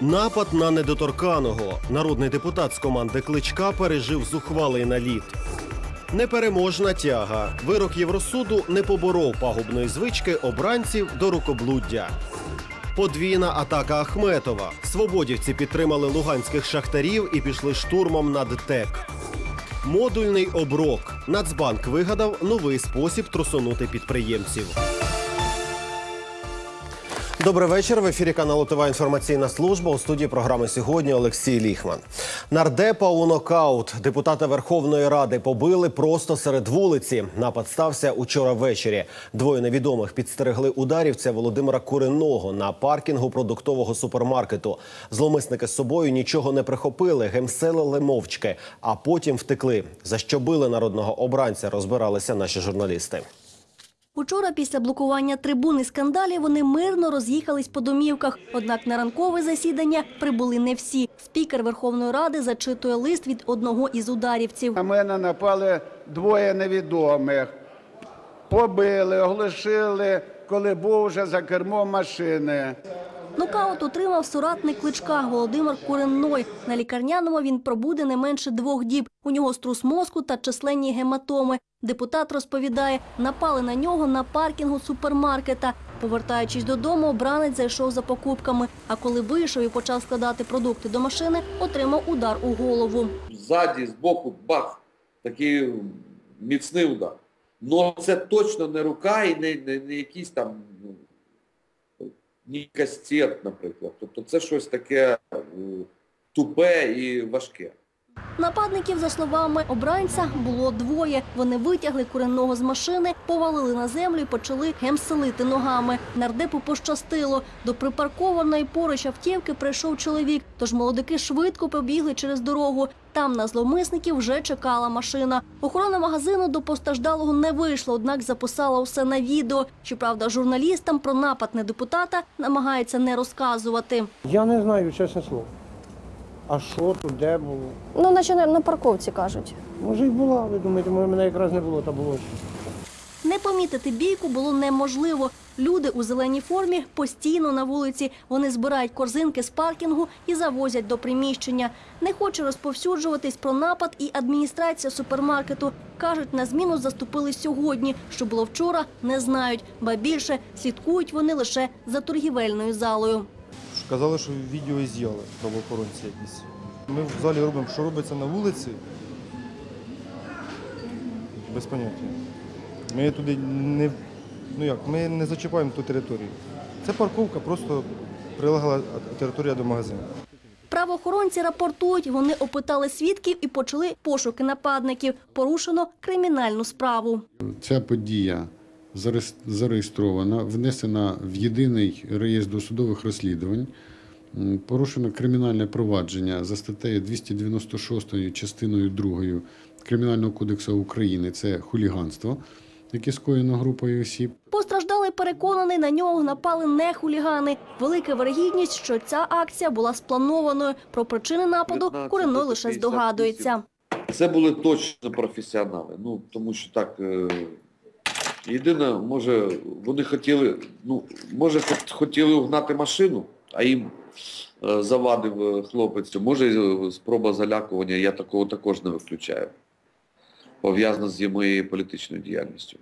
Напад на недоторканого. Народний депутат з команди Кличка пережив зухвалий наліт. Непереможна тяга. Вирок Євросуду не поборов пагубної звички обранців до рукоблуддя. Подвійна атака Ахметова. Свободівці підтримали луганських шахтарів і пішли штурмом над ТЕК. Модульний оброк. Нацбанк вигадав новий спосіб трусонути підприємців. Добрий вечір. В ефірі каналу ТВ інформаційна служба у студії програми сьогодні Олексій Ліхман. Нардепа у нокаут. Депутата Верховної Ради побили просто серед вулиці. Напад стався учора ввечері. Двоє невідомих підстерегли ударівця Володимира Куриного на паркінгу продуктового супермаркету. Зломисники з собою нічого не прихопили, гемселили мовчки, а потім втекли. За що били народного обранця, розбиралися наші журналісти. Учора після блокування трибун і скандалів вони мирно роз'їхались по домівках. Однак на ранкове засідання прибули не всі. Спікер Верховної Ради зачитує лист від одного із ударівців. На мене напали двоє невідомих. Побили, оглушили, коли був вже за кермом машини. Нокаут отримав соратник кличка Володимир Куренной. На лікарняному він пробуде не менше двох діб. У нього струс мозку та численні гематоми. Депутат розповідає, напали на нього на паркінгу супермаркета. Повертаючись додому, обранець зайшов за покупками. А коли вийшов і почав складати продукти до машини, отримав удар у голову. ззаді, збоку, бах, такий міцний удар. Ну це точно не рука і не, не, не якийсь там ні кастет, наприклад. Тобто це щось таке е, тупе і важке. Нападників, за словами обранця, було двоє. Вони витягли куренного з машини, повалили на землю і почали гемселити ногами. Нардепу пощастило. До припаркованої поруч автівки прийшов чоловік, тож молодики швидко побігли через дорогу. Там на зловмисників вже чекала машина. Охорона магазину до постраждалого не вийшла, однак записала усе на відео. Щоправда, журналістам про напад на депутата намагається не розказувати. Я не знаю, чесне слово. А що тут, де було? Ну, наче на, на парковці кажуть. Може, й була, ви думаєте, може, мене якраз не було, та було. Не помітити бійку було неможливо. Люди у зеленій формі постійно на вулиці. Вони збирають корзинки з паркінгу і завозять до приміщення. Не хоче розповсюджуватись про напад і адміністрація супермаркету. Кажуть, на зміну заступили сьогодні. Що було вчора, не знають. Ба більше слідкують вони лише за торгівельною залою. Казали, що відео з'їли правоохоронці якісь. Ми в залі робимо, що робиться на вулиці. Без поняття. Ми туди не, ну як, ми не зачіпаємо ту територію. Це парковка, просто прилегла територія до магазину. Правоохоронці рапортують, вони опитали свідків і почали пошуки нападників. Порушено кримінальну справу. Ця подія зареєстрована, внесена в єдиний реєстр досудових розслідувань. Порушено кримінальне провадження за статтею 296 частиною 2 Кримінального кодексу України. Це хуліганство, яке скоєно групою осіб. Постраждалий переконаний, на нього напали не хулігани. Велика вирогідність, що ця акція була спланованою. Про причини нападу 19, Куриной лише здогадується. Це були точно професіонали. Ну, тому що так. Єдине, може, вони хотіли, ну, може, хот- хотіли угнати машину, а їм е, завадив е, хлопець. Може, е, спроба залякування, я такого також не виключаю. Пов'язана з моєю політичною діяльністю.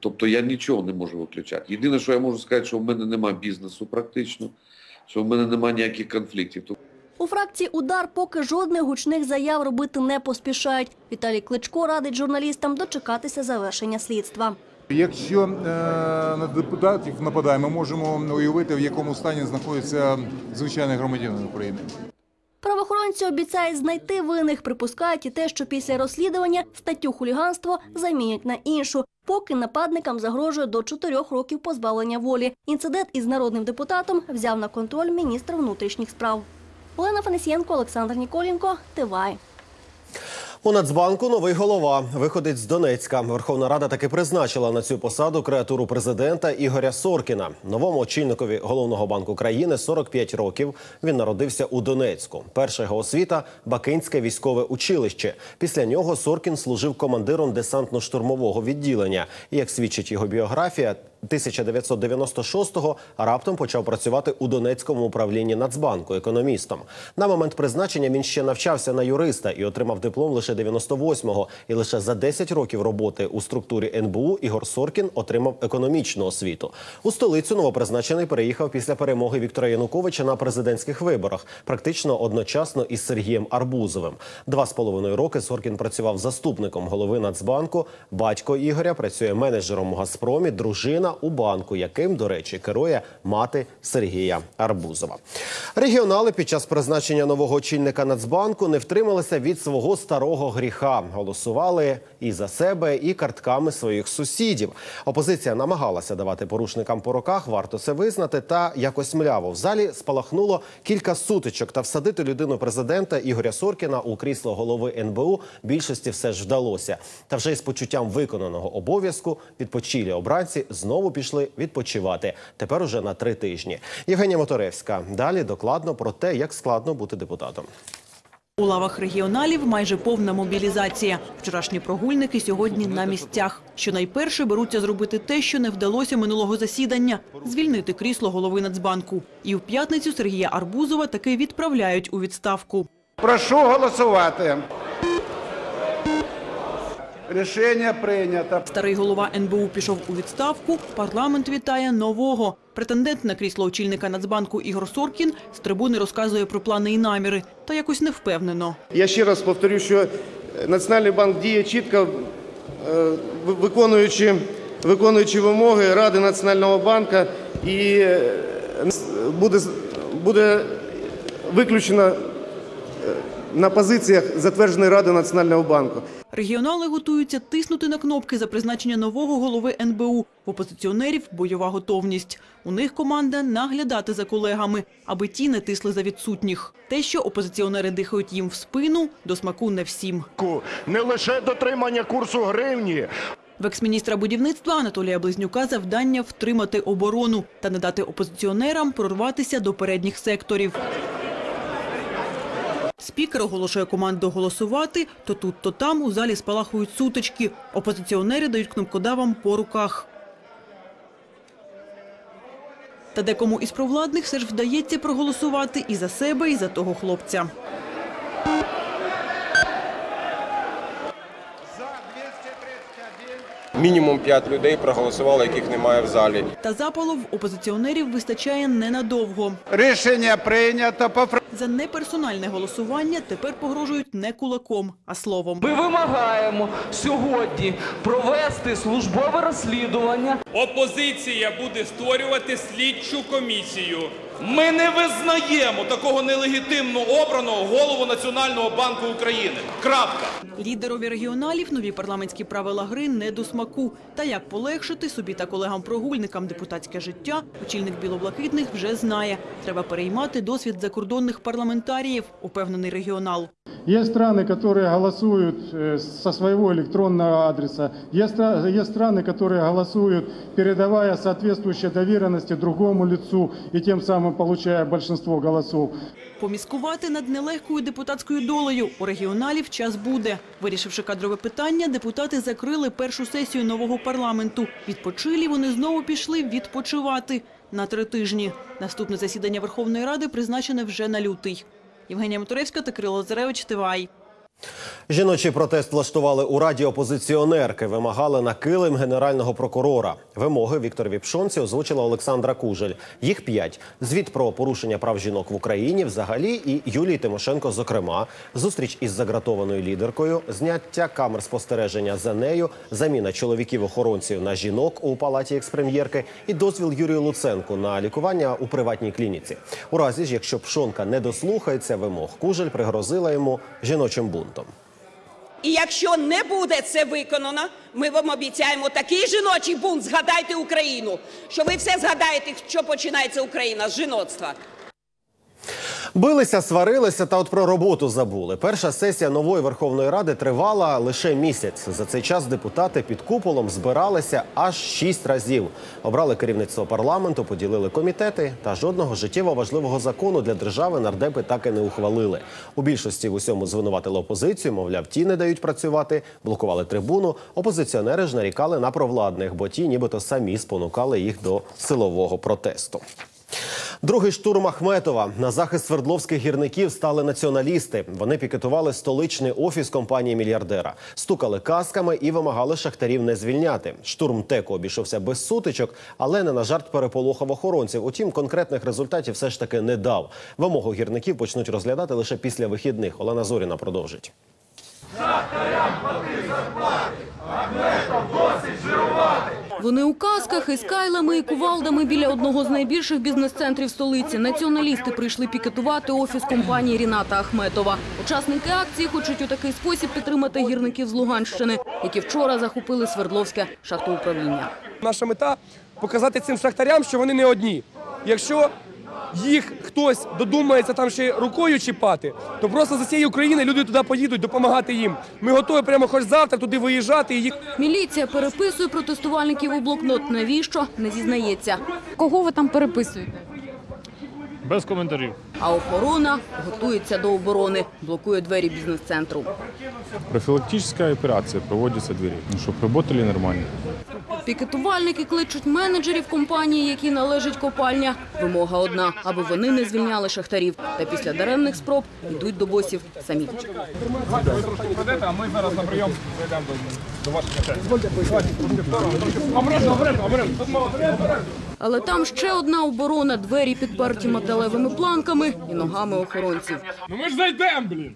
Тобто я нічого не можу виключати. Єдине, що я можу сказати, що в мене немає бізнесу практично, що в мене немає ніяких конфліктів. У фракції удар поки жодних гучних заяв робити не поспішають. Віталій Кличко радить журналістам дочекатися завершення слідства. Якщо е, на депутатів нападає, ми можемо уявити, в якому стані знаходиться звичайний громадянин України. Правоохоронці обіцяють знайти винних, припускають і те, що після розслідування статтю хуліганство замінять на іншу. Поки нападникам загрожує до чотирьох років позбавлення волі. Інцидент із народним депутатом взяв на контроль міністр внутрішніх справ. Олена Фанесієнко, Олександр Ніколінко, Тивай. У Нацбанку новий голова виходить з Донецька. Верховна Рада таки призначила на цю посаду креатуру президента Ігоря Соркіна. Новому очільникові головного банку країни 45 років. Він народився у Донецьку. Перша його освіта Бакинське військове училище. Після нього Соркін служив командиром десантно-штурмового відділення. Як свідчить його біографія, 1996-го раптом почав працювати у Донецькому управлінні Нацбанку економістом. На момент призначення він ще навчався на юриста і отримав диплом лише 98-го. І лише за 10 років роботи у структурі НБУ Ігор Соркін отримав економічну освіту. У столицю новопризначений переїхав після перемоги Віктора Януковича на президентських виборах, практично одночасно із Сергієм Арбузовим. Два з половиною роки Соркін працював заступником голови Нацбанку. Батько Ігоря працює менеджером у Газпромі, дружина у банку, яким, до речі, керує мати Сергія Арбузова. Регіонали під час призначення нового очільника Нацбанку не втрималися від свого старого гріха. Голосували і за себе, і картками своїх сусідів. Опозиція намагалася давати порушникам по руках, варто це визнати, та якось мляво. В залі спалахнуло кілька сутичок та всадити людину президента Ігоря Соркіна у крісло голови НБУ більшості все ж вдалося. Та вже із почуттям виконаного обов'язку відпочилі обранці знову пішли відпочивати. Тепер уже на три тижні. Євгенія Моторевська. Далі докладно про те, як складно бути депутатом. У лавах регіоналів майже повна мобілізація. Вчорашні прогульники сьогодні на місцях. Що найперше беруться зробити те, що не вдалося минулого засідання – звільнити крісло голови Нацбанку. І в п'ятницю Сергія Арбузова таки відправляють у відставку. Прошу голосувати. Рішення прийнято. Старий голова НБУ пішов у відставку. Парламент вітає нового. Претендент на крісло очільника Нацбанку Ігор Соркін з трибуни розказує про плани і наміри. Та якось невпевнено. Я ще раз повторю, що Національний банк діє чітко, е, виконуючи, виконуючи вимоги Ради Національного банку і е, буде, буде виключено е, на позиціях затвердженої Ради Національного банку. Регіонали готуються тиснути на кнопки за призначення нового голови НБУ. В опозиціонерів бойова готовність. У них команда наглядати за колегами, аби ті не тисли за відсутніх. Те, що опозиціонери дихають їм в спину, до смаку не всім. Не лише дотримання курсу гривні, В екс-міністра будівництва Анатолія Близнюка завдання втримати оборону та не дати опозиціонерам прорватися до передніх секторів. Спікер оголошує команду голосувати. То тут, то там у залі спалахують сутички. Опозиціонери дають кнопкодавам по руках. Та декому із провладних все ж вдається проголосувати і за себе, і за того хлопця. Мінімум п'ять людей проголосували, яких немає в залі. Та запалу в опозиціонерів вистачає ненадовго. Рішення прийнято. По За неперсональне голосування тепер погрожують не кулаком, а словом. Ми вимагаємо сьогодні провести службове розслідування. Опозиція буде створювати слідчу комісію. Ми не визнаємо такого нелегітимно обраного голову Національного банку України. Крапка. Лідерові регіоналів нові парламентські правила гри не до смаку. Та як полегшити собі та колегам-прогульникам депутатське життя, очільник білоблакитних вже знає. Треба переймати досвід закордонних парламентаріїв, упевнений регіонал. Есть страны, которые голосуют э, со своего электронного адреса. Есть, стра- есть страны, которые голосуют, передавая соответствующие доверенности другому лицу и тем самым получая большинство голосов. Поміскувати над нелегкою депутатською долею у регіоналів час буде. Вирішивши кадрове питання, депутати закрили першу сесію нового парламенту. Відпочилі вони знову пішли відпочивати на три тижні. Наступне засідання Верховної Ради призначене вже на лютий. Євгенія Моторевська та Кирило Лазаревич, Тивай. Жіночий протест влаштували у раді опозиціонерки. Вимагали на килим генерального прокурора. Вимоги Вікторові Пшонці озвучила Олександра Кужель. Їх п'ять: звіт про порушення прав жінок в Україні, взагалі, і Юлії Тимошенко, зокрема, зустріч із загратованою лідеркою, зняття камер спостереження за нею, заміна чоловіків-охоронців на жінок у палаті експрем'єрки і дозвіл Юрію Луценку на лікування у приватній клініці. У разі ж, якщо Пшонка не дослухається вимог, Кужель пригрозила йому жіночим бунтом. І якщо не буде це виконано, ми вам обіцяємо такий жіночий бунт. Згадайте Україну, що ви все згадаєте, що починається Україна з жіноцтва. Билися, сварилися та от про роботу забули. Перша сесія нової Верховної Ради тривала лише місяць. За цей час депутати під куполом збиралися аж шість разів. Обрали керівництво парламенту, поділили комітети та жодного життєво важливого закону для держави нардепи так і не ухвалили. У більшості в усьому звинуватили опозицію. Мовляв, ті не дають працювати, блокували трибуну. Опозиціонери ж нарікали на провладних, бо ті, нібито самі спонукали їх до силового протесту. Другий штурм Ахметова на захист свердловських гірників стали націоналісти. Вони пікетували столичний офіс компанії мільярдера, стукали касками і вимагали шахтарів не звільняти. Штурм теку обійшовся без сутичок, але не на жарт переполохав охоронців. Утім, конкретних результатів все ж таки не дав. Вимогу гірників почнуть розглядати лише після вихідних. Олена Зоріна продовжить. Вони у касках із кайлами і кувалдами біля одного з найбільших бізнес-центрів столиці. Націоналісти прийшли пікетувати офіс компанії Ріната Ахметова. Учасники акції хочуть у такий спосіб підтримати гірників з Луганщини, які вчора захопили Свердловське шахтоуправління. Наша мета показати цим шахтарям, що вони не одні. Якщо їх хтось додумається там ще рукою чіпати, то просто за цієї України люди туди поїдуть допомагати їм. Ми готові прямо хоч завтра туди виїжджати і їх Міліція переписує протестувальників у блокнот. Навіщо? Не зізнається. Кого ви там переписуєте? Без коментарів. А охорона готується до оборони, блокує двері бізнес-центру. Профилактическая операция проводится двери, ну, чтобы работали нормально. Пікетувальники кличуть менеджерів компанії, які належить копальня. Вимога одна, аби вони не звільняли шахтарів. Та після даремних спроб йдуть до босів самі. Ви трошки пройдете, а ми зараз на прийом зайдемо до, ваших начальників. Але там ще одна оборона, двері підперті металевими планками і ногами охоронців. Ну ми ж зайдемо, блін.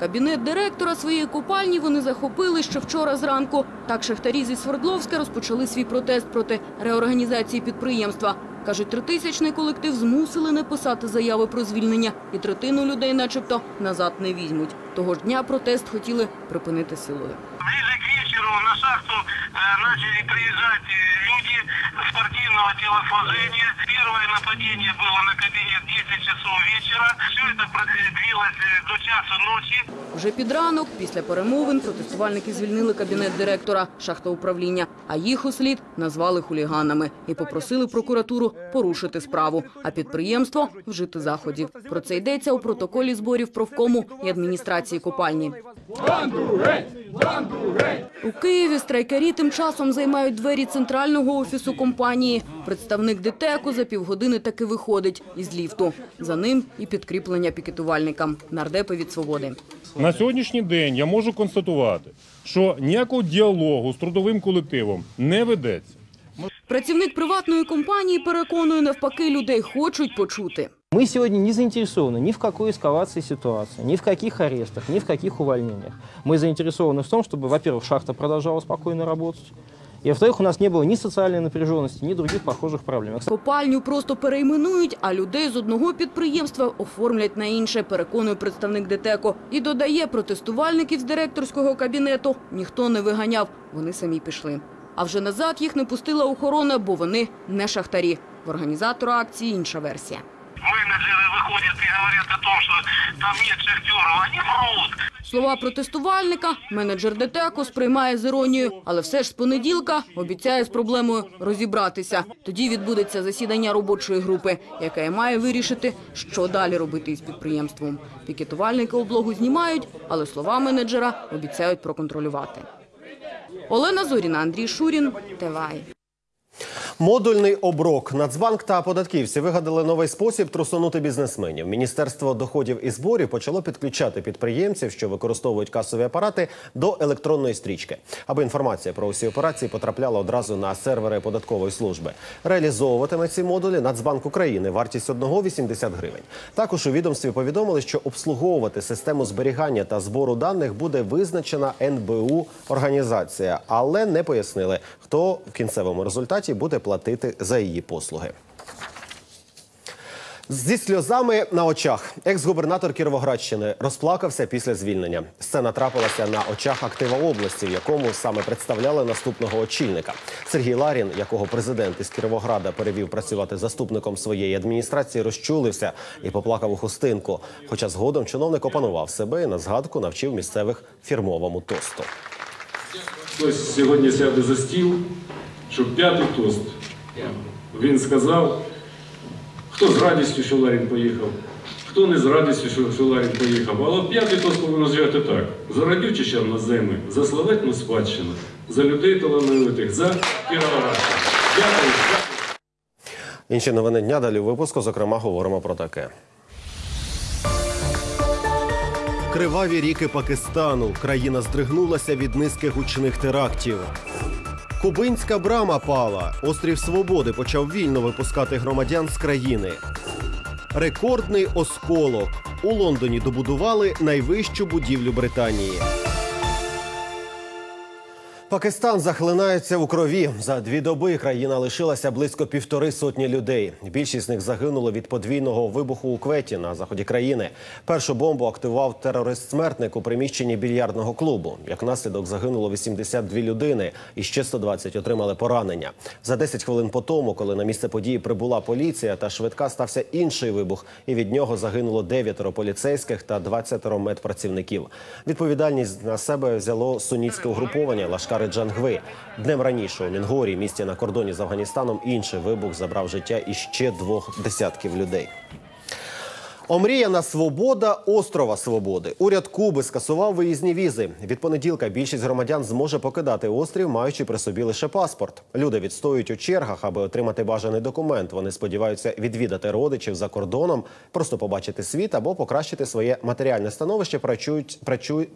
Кабінет директора своєї копальні вони захопили ще вчора зранку. Так шахтарі зі Свердловська розпочали свій протест проти реорганізації підприємства. Кажуть, тритисячний колектив змусили не писати заяви про звільнення, і третину людей начебто назад не візьмуть. Того ж дня протест хотіли припинити силою. Ближе к вечеру на шахту приезжать э, люди спортивного телосложения. Первое нападение было на кабинет 10 часов вечера. Все это продлилось э, до часу ночи. Вже під ранок, після перемовин, протестувальники звільнили кабінет директора шахтоуправління, а їх услід назвали хуліганами і попросили прокуратуру порушити справу, а підприємство вжити заходів. Про це йдеться у протоколі зборів профкому і адміністрації копальні. У Києві страйкарі тим часом займають двері центрального офісу компанії. Представник ДТЕКу за півгодини таки виходить із ліфту. За ним і підкріплення пікетувальникам. Нардепи від свободи. На сьогоднішній день я можу констатувати, що ніякого діалогу з трудовим колективом не ведеться. Працівник приватної компанії переконує, навпаки, людей хочуть почути. Мы сегодня не заинтересованы ни в какой эскалации ситуации, ни в каких арестах, ни в каких увольнениях. Мы заинтересованы в том, чтобы, во-первых, шахта продолжала спокойно работать, и, во-вторых, у нас не было ни социальной напряженности, ни других похожих проблем. Копальню просто перейменують, а людей з одного підприємства оформлять на інше, переконує представник ДТЕКу. І додає, протестувальників з директорського кабінету ніхто не виганяв, вони самі пішли. А вже назад їх не пустила охорона, бо вони не шахтарі. В організатора акції інша версія. Говорят о том, что там нет шахтеров. Они врут. Слова протестувальника менеджер ДТЕКу сприймає з іронією, але все ж з понеділка обіцяє з проблемою розібратися. Тоді відбудеться засідання робочої групи, яка і має вирішити, що далі робити із підприємством. Пікетувальники облогу знімають, але слова менеджера обіцяють проконтролювати. Олена Зоріна, Андрій Шурін, ТВАЙ. Модульний оброк. Нацбанк та податківці вигадали новий спосіб трусонути бізнесменів. Міністерство доходів і зборів почало підключати підприємців, що використовують касові апарати, до електронної стрічки, аби інформація про усі операції потрапляла одразу на сервери податкової служби. Реалізовуватиме ці модулі Нацбанк України. Вартість одного 80 гривень. Також у відомстві повідомили, що обслуговувати систему зберігання та збору даних буде визначена НБУ організація, але не пояснили, хто в кінцевому результаті буде платити за її послуги. Зі сльозами на очах екс-губернатор Кіровоградщини розплакався після звільнення. Сцена трапилася на очах актива області, в якому саме представляли наступного очільника. Сергій Ларін, якого президент із Кіровограда перевів працювати заступником своєї адміністрації, розчулився і поплакав у хустинку. Хоча згодом чиновник опанував себе і на згадку навчив місцевих фірмовому тосту. Хтось сьогодні сяде за стіл, щоб п'ятий тост. Він сказав, хто з радістю, що Ларін поїхав, хто не з радістю, що, що Ларін поїхав. Але п'ятий тост повинен звати так. За радючищем на землі, за славетну спадщину, за людей талановитих, за Кіровоград. Дякую. Інші новини дня далі у випуску. Зокрема, говоримо про таке. Криваві ріки Пакистану. Країна здригнулася від низки гучних терактів. Кубинська брама пала. Острів Свободи почав вільно випускати громадян з країни. Рекордний осколок. У Лондоні добудували найвищу будівлю Британії. Пакистан захлинається у крові. За дві доби країна лишилася близько півтори сотні людей. Більшість з них загинуло від подвійного вибуху у Кветі на заході країни. Першу бомбу активував терорист-смертник у приміщенні більярдного клубу. Як наслідок загинуло 82 людини і ще 120 отримали поранення. За 10 хвилин по тому, коли на місце події прибула поліція та швидка, стався інший вибух, і від нього загинуло дев'ятеро поліцейських та 20 медпрацівників. Відповідальність на себе взяло сунітське угруповання Лашкари Джангви. Днем раніше у Мінгорі, місті на кордоні з Афганістаном, інший вибух забрав життя іще двох десятків людей. Омріяна свобода острова Свободи. Уряд Куби скасував виїзні візи. Від понеділка більшість громадян зможе покидати острів, маючи при собі лише паспорт. Люди відстоюють у чергах, аби отримати бажаний документ. Вони сподіваються відвідати родичів за кордоном, просто побачити світ або покращити своє матеріальне становище,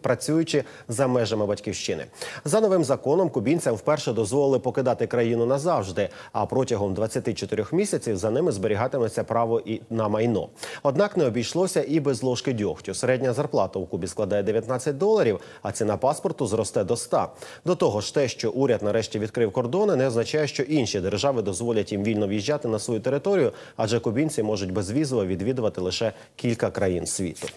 працюючи за межами батьківщини. За новим законом кубінцям вперше дозволили покидати країну назавжди. А протягом 24 місяців за ними зберігатиметься право і на майно. Однак не обійшлося і без ложки дьогтю. Середня зарплата у Кубі складає 19 доларів, а ціна паспорту зросте до 100. До того ж, те, що уряд нарешті відкрив кордони, не означає, що інші держави дозволять їм вільно в'їжджати на свою територію, адже кубінці можуть безвізово відвідувати лише кілька країн світу.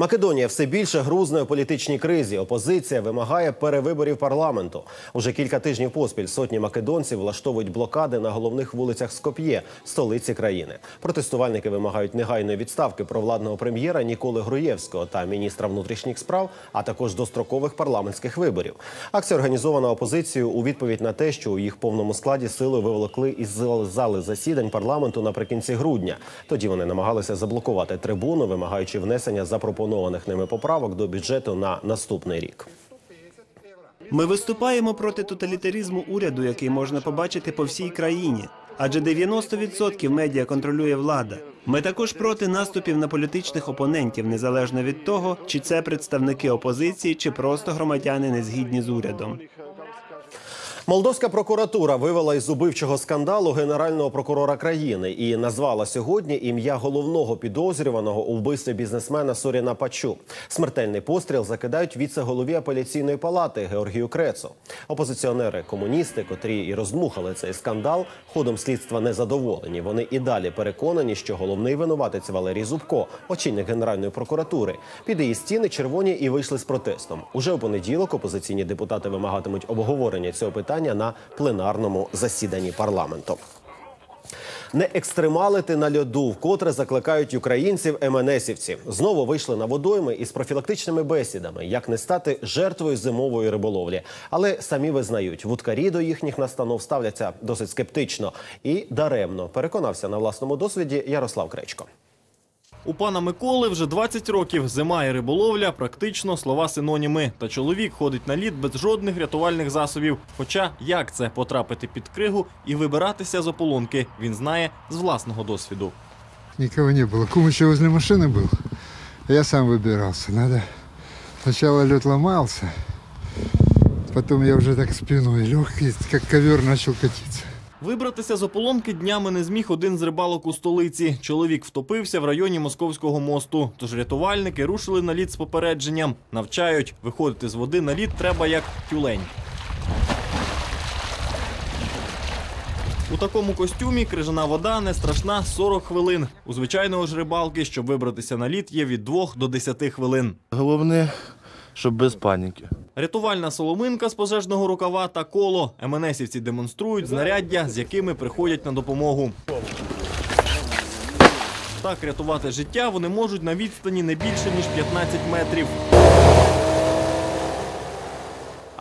Македонія все більше грузне у політичній кризі. Опозиція вимагає перевиборів парламенту. Уже кілька тижнів поспіль сотні македонців влаштовують блокади на головних вулицях Скоп'є, столиці країни. Протестувальники вимагають негайної відставки провладного прем'єра Ніколи Груєвського та міністра внутрішніх справ, а також дострокових парламентських виборів. Акція організована опозицією у відповідь на те, що у їх повному складі сили виволокли із зали засідань парламенту наприкінці грудня. Тоді вони намагалися заблокувати трибуну, вимагаючи внесення запропонованих ними поправок до бюджету на наступний рік. Ми виступаємо проти тоталітаризму уряду, який можна побачити по всій країні. Адже 90% медіа контролює влада. Ми також проти наступів на політичних опонентів, незалежно від того, чи це представники опозиції, чи просто громадяни не згідні з урядом. Молдовська прокуратура вивела із убивчого скандалу генерального прокурора країни і назвала сьогодні ім'я головного підозрюваного у вбивстві бізнесмена Соріна Пачу. Смертельний постріл закидають віце-голові апеляційної палати Георгію Крецу. Опозиціонери, комуністи, котрі і роздмухали цей скандал, ходом слідства не задоволені. Вони і далі переконані, що головний винуватець Валерій Зубко, очільник генеральної прокуратури, під її стіни червоні і вийшли з протестом. Уже у понеділок опозиційні депутати вимагатимуть обговорення цього питання на пленарному засіданні парламенту. Не екстремалити на льоду, вкотре закликають українців МНСівці. Знову вийшли на водойми із профілактичними бесідами, як не стати жертвою зимової риболовлі. Але самі визнають, вудкарі до їхніх настанов ставляться досить скептично і даремно. Переконався на власному досвіді Ярослав Кречко. У пана Миколи вже 20 років. Зима і риболовля практично слова синоніми. Та чоловік ходить на лід без жодних рятувальних засобів. Хоча як це потрапити під кригу і вибиратися з ополонки, він знає з власного досвіду. Никого не было. Кум еще возле машины был. Я сам выбирался. Надо... Сначала лед ломался, потом я уже так спиной легкий, как ковер начал катиться. Вибратися з ополонки днями не зміг один з рибалок у столиці. Чоловік втопився в районі Московського мосту. Тож рятувальники рушили на лід з попередженням. Навчають, виходити з води на лід треба як тюлень. У такому костюмі крижана вода не страшна 40 хвилин. У звичайного ж рибалки, щоб вибратися на лід, є від 2 до 10 хвилин. Головне, щоб без паніки. Рятувальна соломинка з пожежного рукава та коло. МНСівці демонструють знаряддя, з якими приходять на допомогу. Так рятувати життя вони можуть на відстані не більше ніж 15 метрів.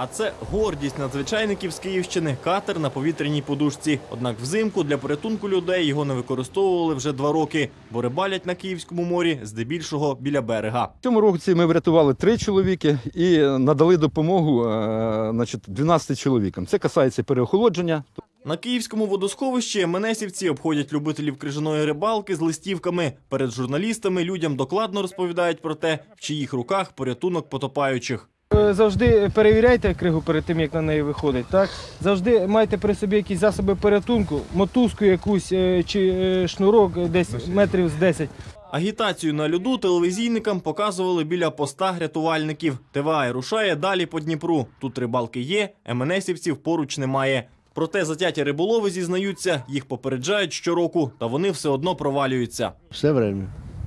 А це гордість надзвичайників з Київщини катер на повітряній подушці. Однак взимку для порятунку людей його не використовували вже два роки, бо рибалять на Київському морі здебільшого біля берега. Цьому році ми врятували три чоловіки і надали допомогу е, значить, 12 чоловікам. Це касається переохолодження. На київському водосховищі МНСівці обходять любителів крижаної рибалки з листівками. Перед журналістами людям докладно розповідають про те, в чиїх руках порятунок потопаючих. Е, Завжди перевіряйте кригу перед тим, як на неї виходить. Так? Завжди майте при собі якісь засоби порятунку, мотузку якусь е, чи е, шнурок десь метрів з 10. Агітацію на льоду телевізійникам показували біля поста рятувальників. ТВА рушає далі по Дніпру. Тут рибалки є, МНСівців поруч немає. Проте затяті риболови зізнаються, їх попереджають щороку, та вони все одно провалюються. Все время.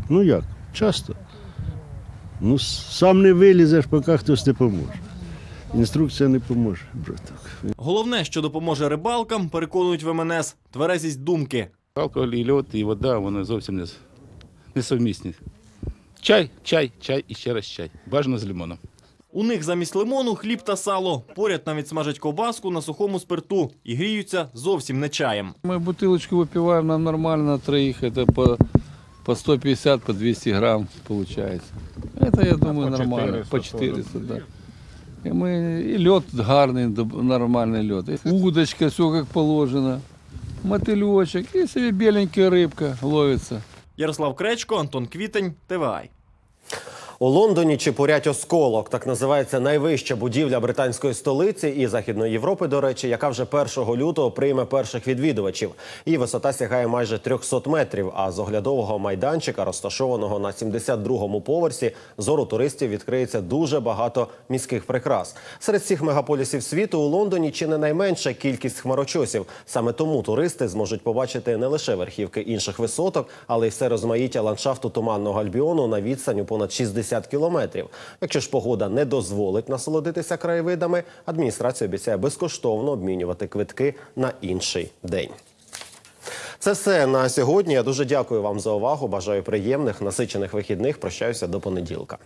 Ну як? Часто. Ну, с- сам не вилізеш, поки хтось не поможе. Інструкція не поможе, браток. Головне, що допоможе рибалкам, переконують в МНС – тверезість думки. Алкоголь і льод, і вода, вони зовсім не, несовмісні. Чай, чай, чай і ще раз чай. Бажано з лимоном. У них замість лимону хліб та сало. Поряд навіть смажать ковбаску на сухому спирту і гріються зовсім не чаєм. Мы бутылочку выпиваем нам нормально на троих, это по, по 150, по 200 грамм получается. Это, я думаю, по нормально, 400 по 400, да. И, мы, и лед гарный, доб- нормальный лед. И удочка, все как положено. Мотылечек, и себе беленькая рыбка ловится. Ярослав Кречко, Антон Квітень, ТВА. У Лондоні чепурять осколок, так називається найвища будівля британської столиці і Західної Європи, до речі, яка вже 1 лютого прийме перших відвідувачів. Її висота сягає майже 300 метрів. А з оглядового майданчика, розташованого на 72-му поверсі, зору туристів відкриється дуже багато міських прикрас. Серед всіх мегаполісів світу у Лондоні чи не найменша кількість хмарочосів. Саме тому туристи зможуть побачити не лише верхівки інших висоток, але й все розмаїття ландшафту туманного альбіону на відстань у понад 60 кілометрів. Якщо ж погода не дозволить насолодитися краєвидами, адміністрація обіцяє безкоштовно обмінювати квитки на інший день. Це все на сьогодні. Я дуже дякую вам за увагу. Бажаю приємних насичених вихідних. Прощаюся до понеділка.